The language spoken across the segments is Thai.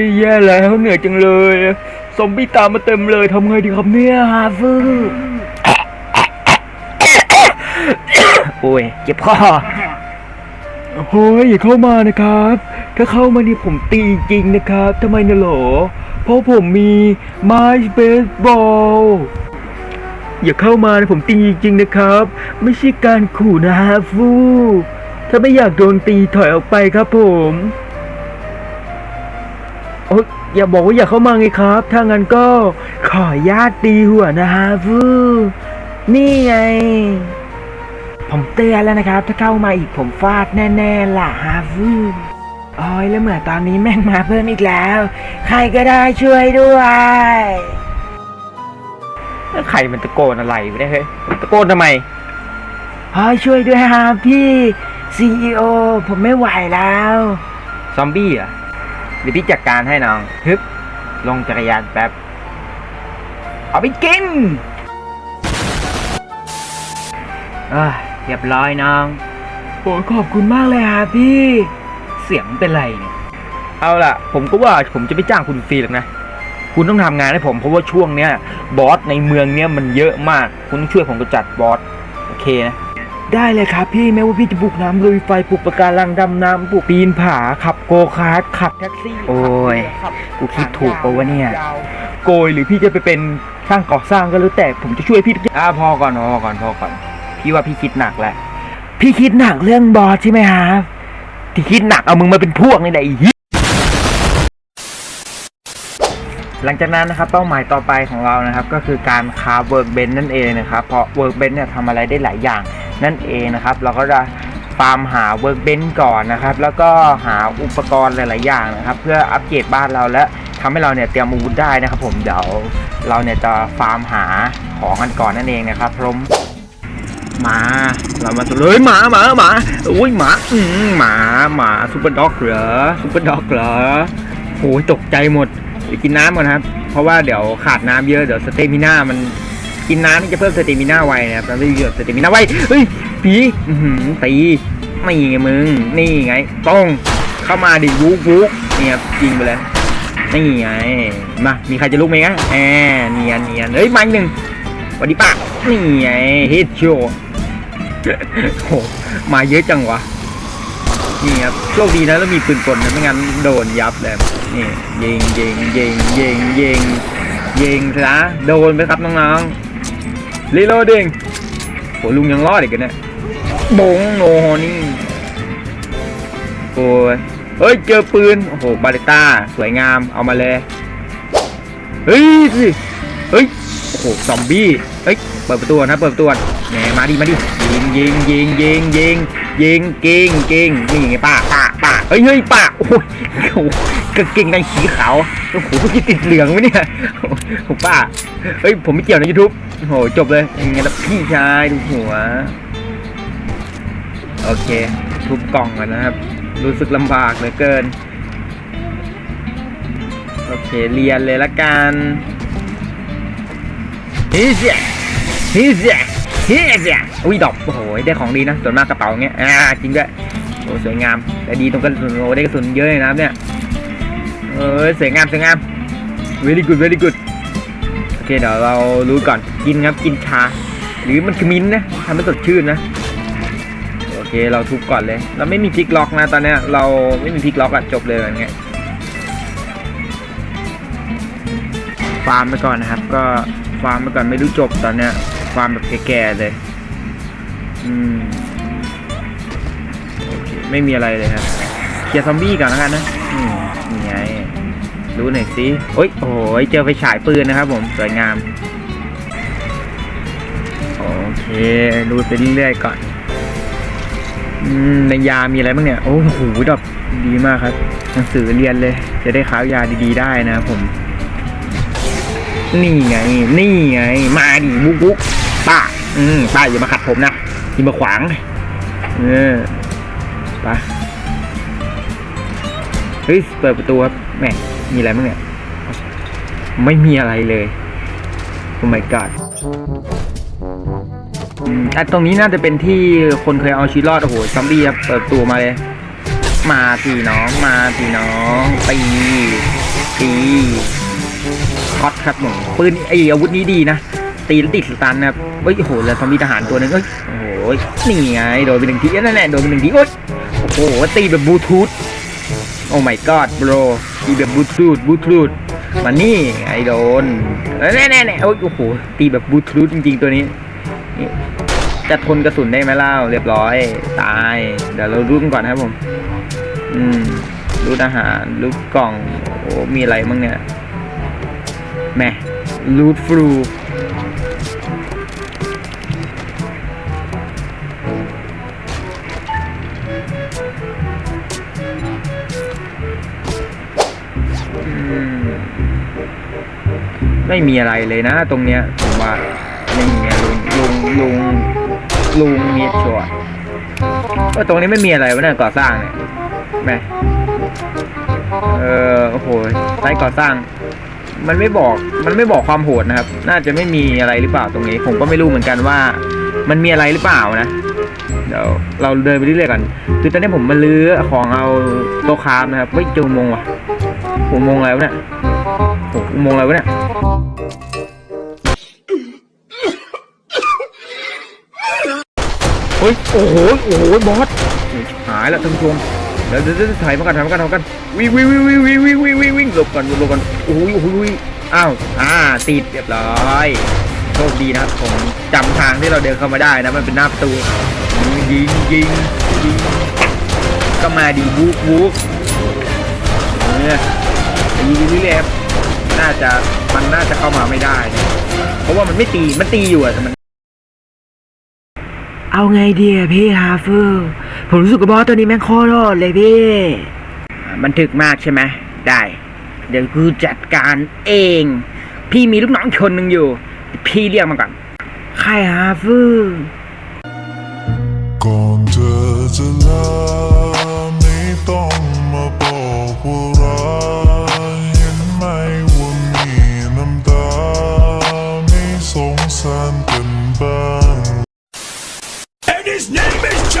ยแย่แล้วเหนื่อยจังเลยซอมบี้ตามมาเต็มเลยทำไงดีครับเนี่ยฮาฟูโอ้ยเจ็บคอโอ้ยอย่าเข้ามานะครับ ถ้าเข้ามานี่ผมตีจริงนะครับทำไมนี่ยเหรอ เพราะผมมีไม้เบสบอลอย่าเข้ามานะผมตีจริงนะครับ ไม่ใช่การขู่นะฮาฟู ถ้าไม่อยากโดนตีถอยออกไปครับผม อ๊ยอย่าบอกว่าอย่าเข้ามาไงครับ ถ้างั้นก็ขอญาตตีหัวนะฮาฟูนี่ไง ผมเตือนแล้วนะครับ ถ้าเข้ามาอีกผมฟาดแน่ๆล่ะฮาฟูโอ้ยแล้วเหมือนตอนนี้แม่งมาเพิ่มอีกแล้ว ใครก็ได้ช่วยด้วยแล้วใครมันตะโกนอะไรไม่ได้เฮ้ยตะโกนทำไมเฮ้ยช่วยด้วยครับพี่ซีอผมไม่ไหวแล้ว ซอมบี้อะ เดี๋ยวพี่จัดการให้น้องฮึบลงจักรยานแป๊บ เอาไปกินเอ้ยเรียบร้อยน้องโอ้ขอบคุณมากเลยครับพี่ เสียงเป็นไรเนี่ย เอาล่ะ ผมก็ว่าผมจะไม่จ้างคุณฟรีหรอกนะ คุณต้องทำงานให้ผมเพราะว่าช่วงเนี้ย บอสในเมืองเนี้ยมันเยอะมาก คุณต้องช่วยผมกำจัดบอส โอเคนะ ได้เลยครับพี่แม้ว่าพี่จะบุกน้ำลุยไฟปลูกปะการังดำน้ำปลูกปีนผาขับโกคาร์ทขับแท็กซี่โอ้ยกูคิดถูกปะวะเนี่ยโกยหรือพี่จะไปเป็นช่างก่อสร้างก็แล้วแต่ผมจะช่วยพี่ทุกอย่างอ่าพอก่อนพอก่อนพอก่อน พี่ว่าพี่คิดหนักแหละพี่คิดหนักเรื่องบอสใช่ไหมครับที่คิดหนักเอามึงมาเป็นพวกนี่แหละไอ้เหี้ยหลังจากนั้นนะครับเป้าหมายต่อไปของเรานะครับ ก็คือการคาเวิร์กเบนนั่นเองนะครับเพราะเวิร์กเบนเนี่ยทำอะไรได้หลายอย่าง นั่นเองนะครับ เราก็จะฟาร์มหาเวิร์กเบนก่อนนะครับ แล้วก็หาอุปกรณ์หลาย ๆ อย่างนะครับ เพื่ออัปเกรดบ้านเราและทำให้เราเนี่ยเตรียมอาวุธได้นะครับ ผมเดี๋ยวเราเนี่ยจะฟาร์มหาของกันก่อนนั่นเองนะครับพร้อมหมาเรามาสุดเลยหมาหมาหมาอุ้ยหมาอืมหมาหมาซูเปอร์ด็อกเหรอซูเปอร์ด็อกเหรอโอ้ยตกใจหมดกินน้ำก่อนครับ เพราะว่าเดี๋ยวขาดน้ำเยอะเดี๋ยวสเตมิน่ามัน กินน้ำนี่จะเพิ่มสเตมิน่าไวนะครับแล้วไม่เยอะสเตมิน่าไวเฮ้ยผีตีไม่ไงมึง นี่ไง ต้องเข้ามาดิวุกวุกเนี่ยครับยิงไปเลยนี่ไงมามีใครจะลุกไหมนะแอบเนียนเนียนเฮ้ยมาอีกหนึ่งสวัสดีป้านี่ไงเฮิตโชว์โหมาเยอะจังวะนี่ครับโชคดีนะแล้วมีปืนกลนะไม่งั้นโดนยับเลยนี่ยิงยิงยิงยิงยิงยิงซะโดนไปครับน้องๆ รีโหลดเองโหลุงยังรอดอีกกันเนี่ยบงโนนี่โอ้ยเฮ้ยเจอปืน โอ้โห บาเลต้า สวยงาม เอามาเลย เฮ้ยสิเฮ้ย หซอมบี้เฮ้ยเปิดประตูนะเปิดประตูแหมมาดิมาดิยิงยิงยิงยิงยิงยิงเก่งเก่งนี่ไงป้าป้าป้าเฮ้ยเฮ้ยป้าโอ้ยโอ้โหกางเกงในสีขาวโอ้โหเมื่อกี้ติดเหลืองไหมเนี่ยโอ้โหป้าเฮ้ยผมไม่เกี่ยวในยูทูบโอ้โหจบเลยยังไงล่ะพี่ชายดูหัวโอเค ทุบกล่องก่อนนะครับ รู้สึกลำบากเหลือเกิน โอเค เรียนเลยละกัน ฮิเสียฮิเสียฮิเสียอุ้ยดอกโอ้โหได้ของดีนะส่วนมากกระเป๋าเงี้ยอ่าจริงด้วยโอ้สวยงาม แต่ดีตรงกระสุนโอ้ได้กระสุนเยอะเลยนะครับเนี่ยเออสวยงามสวยงาม very good very good โอเคเดี๋ยวเรารู้ก่อนกินครับกินชา หรือมันคือมิ้นนะทำให้สดชื่นนะโอเคเราทุบก่อนเลย เราไม่มีพลิกล็อกนะตอนเนี้ยเราไม่มีพลิกล็อกอะจบเลยอย่างเงี้ยฟาร์มไปก่อนนะครับก็ ฟาร์มไปก่อนไม่รู้จบตอนเนี้ย ฟาร์มแบบแก่ๆเลย อืมโอเคไม่มีอะไรเลยครับเคลียร์ซอมบี้ก่อนแล้วกันนะอืมนี่ไงรู้หน่อยสิโอ้ยโอ้ยเจอไฟฉายปืนนะครับผมสวยงามโอเคดูไปเรื่อยๆก่อนอืมในยามีอะไรบ้างเนี่ย โอ้โหดอกดีมากครับ หนังสือเรียนเลย จะได้ค้าวยาดีๆได้นะครับผม นี่ไง นี่ไง มาดิบุ๊กบุ๊กป้า อืมป้าอย่ามาขัดผมนะอย่ามาขวางเออไป้าเฮ้ยเปิดประตูครับแหมมีอะไรบ้างเนี่ย ไม่มีอะไรเลยโอ้ my god อืมอ่ตรงนี้น่าจะเป็นที่คนเคยเอาชีวิตรอดโอ้โหซอมบี้ครับเปิดประตูมาเลย มาพี่น้องมาพี่น้องตีตี ช็อตครับผมปืนไออาวุธนี้ดีนะ ตีแล้วติดสตันนะครับเฮ้ยโหแล้วซอมบี้ทหารตัวนึงเอ้ยโอ้โหนี่ไงโดนไปหนึ่งทีนั่นแหละโดนไปหนึ่งทีโอ๊ยโอ้โหตีแบบบลูทูธโอ้ my god bro ตีแบบบลูทูธบลูทูธมานี่ไอโดนแน่แน่แน่โอ้ยโอ้โหตีแบบบลูทูธจริง ๆ ตัวนี้จะทนกระสุนได้ไหมเล่าเรียบร้อย ตาย เดี๋ยวเรารูดกันก่อนนะครับผม อืมรูดอาหารรูดกล่อง โอ้มีอะไรบ้างเนี่ย แม่รูดฟลูไม่มีอะไรเลยนะตรงเนี้ยผมว่าไม่มีลุงลุงลุงลุงเงียชัวร์เออตรงนี้ไม่มีอะไรวะเนี่ยก่อสร้างเนี่ยแม่เออโอ้โหไซต์ก่อสร้าง มันไม่บอกมันไม่บอกความโหดนะครับ น่าจะไม่มีอะไรหรือเปล่าตรงนี้ ผมก็ไม่รู้เหมือนกันว่า มันมีอะไรหรือเปล่านะเดี๋ยวเราเดินไปเรื่อยๆกันคือตอนนี้ผมมาลื้อของเอาโต๊ะคาฟนะครับไม่เจอมงว่ะอุโมงค์อะไรวเนี่ยโอ้อุโมงค์อะไรวเนี่ยเฮ้ยโอ้โหโอ้โหบอสหายแล้วท่านผู้ชม ดี๋ยวเดี๋ยวเดี๋ยวถ่ายมากันถ่ายมากันถ่ายมากันวิ่งวิ่งวิ่งวิ่งวิ่งวิ่งวิ่งวิ่งวิ่งหลบก่อนหลบก่อนโอ้โหโอ้โหอ้าวอ่าติดเรียบร้อยโชคดีนะครับผมจำทางที่เราเดินเข้ามาได้นะมันเป็นหน้าประตูยิงยิงยิงก็มาดีบุกบุกเนี่ยยิงเรื่อยๆน่าจะมันน่าจะเข้ามาไม่ได้ เพราะว่ามันไม่ตีมันตีอยู่อะแต่มัน เอาไงดีอะพี่ฮาร์ฟูผมรู้สึกว่าบอสตัวนี้แม่งโคตรโหดเลยพี่มันถึกมากใช่ไหมได้ เดี๋ยวกูจัดการเอง พี่มีลูกน้องคนหนึ่งอยู่ พี่เรียกมาก่อน ใครฮาร์ฟูก่อนเธอจะลา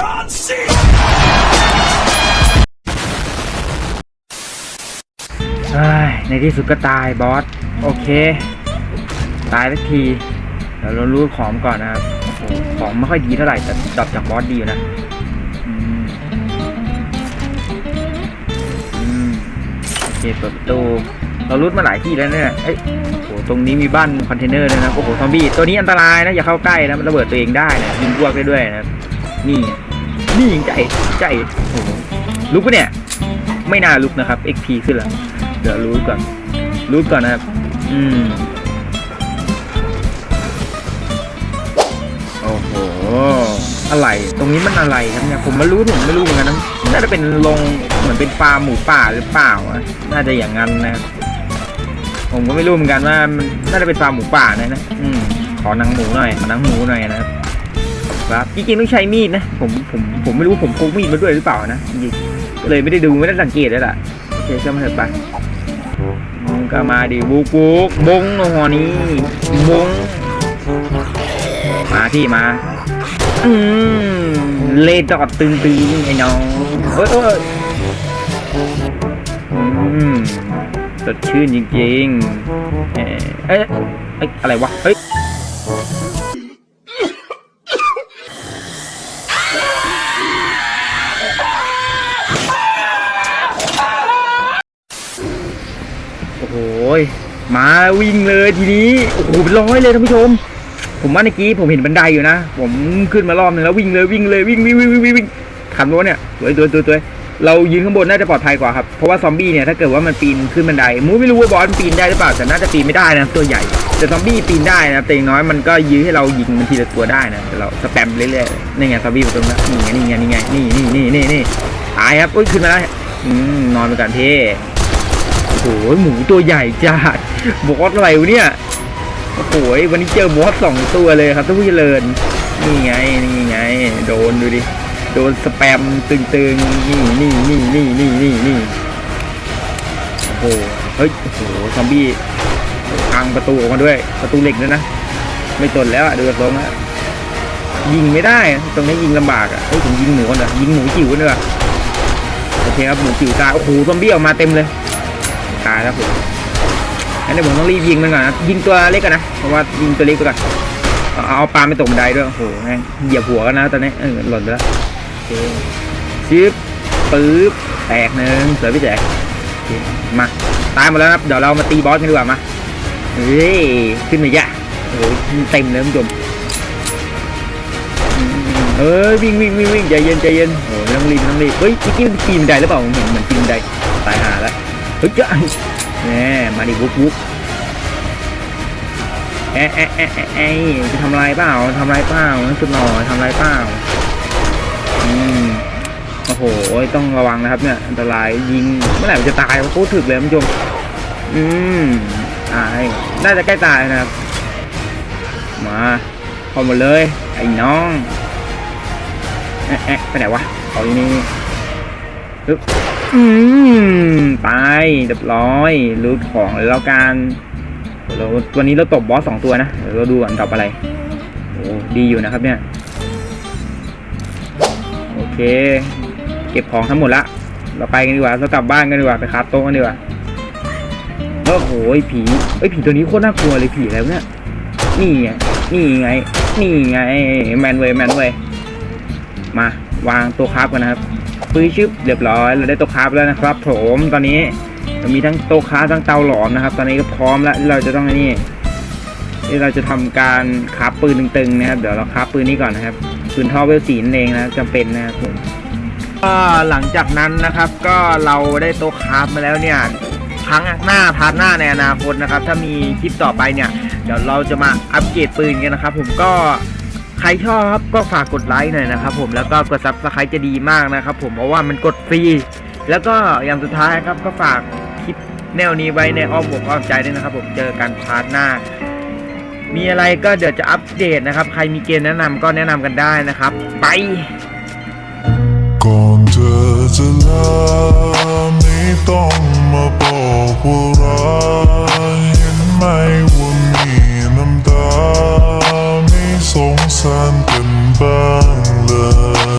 name is John C. เอ้ยในที่สุดก็ตายบอส โอเค ตายสักที เดี๋ยวเรารู้ของก่อนนะครับโอ้โหของไม่ค่อยดีเท่าไหร่ แต่ดรอปจากบอสดีอยู่นะอืมอืมโอเคเปิดประตูเรารุดมาหลายที่แล้วเนี่ยเอ้ยโอ้โหตรงนี้มีบ้านคอนเทนเนอร์ด้วยนะโอ้โหซอมบี้ตัวนี้อันตรายนะอย่าเข้าใกล้นะมันระเบิดตัวเองได้นะยิงพวกได้ด้วยนะครับนี่ งใจใจโอ้โหลุกปะเนี่ย ไม่น่าลุกนะครับ XP ขึ้นแล้ว เดี๋ยวรู้ก่อน รู้ก่อนนะครับ อืม โอ้โห อะไร ตรงนี้มันอะไรครับเนี่ย ผมไม่รู้ผมไม่รู้เหมือนกันนะน่าจะเป็นโรงเหมือนเป็นฟาร์มหมูป่าหรือเปล่าอะน่าจะอย่างนั้นนะ ผมก็ไม่รู้เหมือนกันว่ามันน่าจะเป็นฟาร์มหมูป่านะนะ อืม ขอหนังหมูหน่อย ขอหนังหมูหน่อยนะครับ ครับจริงๆต้องใช้มีดนะผมผมผมไม่รู้ผมพกมีดมาด้วยหรือเปล่านะจริงๆก็เลยไม่ได้ดูไม่ได้สังเกตเลยล่ะโอเคเช่างมันเถอะไปมึงก็มาดิบุกบุกบงโนหอนี้บงมาพี่มาอืมเลดอดตึงตึงไอ้น้องเอ้ยเอ้ยอืมสดชื่นจริงๆเอ๊ะเอ๊ะเอ๊ะอะไรวะเฮ้ย อ้ยมาวิ่งเลยทีนี้โอ้โหเป็นร้อยเลยท่านผู้ชม ผมว่าเมื่อกี้ผมเห็นบันไดอยู่นะ ผมขึ้นมารอบนึงแล้ววิ่งเลยวิ่งเลยวิ่งวิ่งวิ่งวิ่งวิ่งวิ่งขับรถเนี่ยตัวตัวตัวตัวเรายืนข้างบนน่าจะปลอดภัยกว่าครับ เพราะว่าซอมบี้เนี่ยถ้าเกิดว่ามันปีนขึ้นบันไดมูไม่รู้ว่าบอสมันปีนได้หรือเปล่าแต่น่าจะปีนไม่ได้นะตัวใหญ่ แต่ซอมบี้ปีนได้นะแต่อย่างน้อยมันก็ยื้อให้เรายิงมันทีละตัวได้นะแต่เราสแปมเรื่อยๆนี่ไงซอมบี้อยู่ตรงนั้นนี่ไงนี่ไงนี่ไงนี่นี่นี่นี่ตายครับอุ้ยขึ้นมาแล้วนอนไปก่อนเท่ โอ้โหหมูตัวใหญ่จัดบอสอะไรวะเนี่ยโอ้โหวันนี้เจอบอสสองตัวเลยครับท่านผู้เจริญนี่ไงนี่ไง โดนดูดิโดนสแปมตึงๆนี่นี่นี่นี่นี่นี่นี่โอ้โหเฮ้ยโอ้โหซอมบี้พังประตูออกมาด้วยประตูเหล็กด้วยนะ ไม่ตนแล้วอะดูจากตรงนะยิงไม่ได้ ตรงนี้ยิงลำบากอะเฮ้ยผมยิงหมูก่อนนะยิงหมูจิ๋วกันดีกว่าโอเคครับหมูจิ๋วตายโอ้โหซอมบี้ออกมาเต็มเลย ตายแล้วผมงั้นเดี๋ยวผมต้องรีบยิงมันก่อนนะยิงตัวเล็กก่อนนะเพราะว่ายิงตัวเล็กไปก่อนเอาเอาปลาไม่ตกบันไดด้วยโอ้โหแม่งเหยียบหัวกันนะตอนนี้เออหล่นไปแล้วโอเคชิปปึ๊บแตกหนึ่งเสวยพี่แจ๊คโอเคมาตายหมดแล้วครับเดี๋ยวเรามาตีบอสกันดีกว่ามาเฮ้ยขึ้นมาอีกอะโอ้โหเต็มเลยคุณผู้ชมเอ้ยวิ่งวิ่งวิ่งวิ่งใจเย็นใจเย็นโอ้ไม่ต้องรีบต้องรีบเฮ้ยเมื่กี้มันปีนไดหรือเปล่าผมเห็นเหมือนปีนได้ เฮ้ยจ้าแหมมาดิวุบวุบแอะแอะแอะแอะแอะจะทำอะไรเปล่าทำอะไรเปล่าสุดหล่อทำอะไรเปล่าอืมโอ้โหต้องระวังนะครับเนี่ยอันตรายยิงเมื่อไหร่มันจะตายโคตรถึกเลยคุณผู้ชมอืมตายน่าจะใกล้ตายนะครับ มาเข้ามาเลยไอ้น้องแอะแอะไปไหนวะเอาอยู่นี่ปึ๊บ อืมตายเรียบร้อยรูดของเลยแล้วกันเราวันนี้เราตบบอสสองตัวนะเดี๋ยวเราดูอันต่ออะไรโอ้ดีอยู่นะครับเนี่ย โอเค เก็บของทั้งหมดละ เราไปกันดีกว่าเรากลับบ้านกันดีกว่าไปคาฟโต๊ะกันดีกว่าโอ้โหผีเอ้ผีตัวนี้โคตรน่ากลัวเลยผีอะไรวเนี่ยนี่ไงนี่ไง นี่ไง แมนเวยแมนเวยมา วางตัวคราฟกันนะครับปื้ชึบเรียบร้อยเราได้ตัวคราฟแล้วนะครับผมตอนนี้มีทั้งโต๊ะคราฟทั้งเตาหลอมนะครับ ตอนนี้ก็พร้อมแล้วที่เราจะต้องนี่ที่เราจะทำการคราฟปืนตึงๆนะครับ เดี๋ยวเราคราฟปืนนี้ก่อนนะครับปืนท่อเวลสีนั่นเองนะจำเป็นนะครับผมก็หลังจากนั้นนะครับ ก็เราได้โต๊ะคราฟมาแล้วเนี่ยครั้งหน้าพาร์ทหน้าในอนาคตนะครับ ถ้ามีคลิปต่อไปเนี่ย เดี๋ยวเราจะมาอัปเกรดปืนกันนะครับ ผมก็ ใครชอบครับก็ฝากกดไลค์หน่อยนะครับผมแล้วก็กดซับสไครต์จะดีมากนะครับผมเพราะว่ามันกดฟรีแล้วก็อย่างสุดท้ายครับก็ฝากคลิปแนวนี้ไว้ในอ้อมอกอ้อมใจด้วยนะครับ ผมเจอกันพาร์ทหน้า มีอะไรก็เดี๋ยวจะอัปเดตนะครับ ใครมีเกมแนะนำก็แนะนำกันได้นะครับ ไปก่อนเธอจะลาไม่ต้องมาบอกว่ารั sen tembelé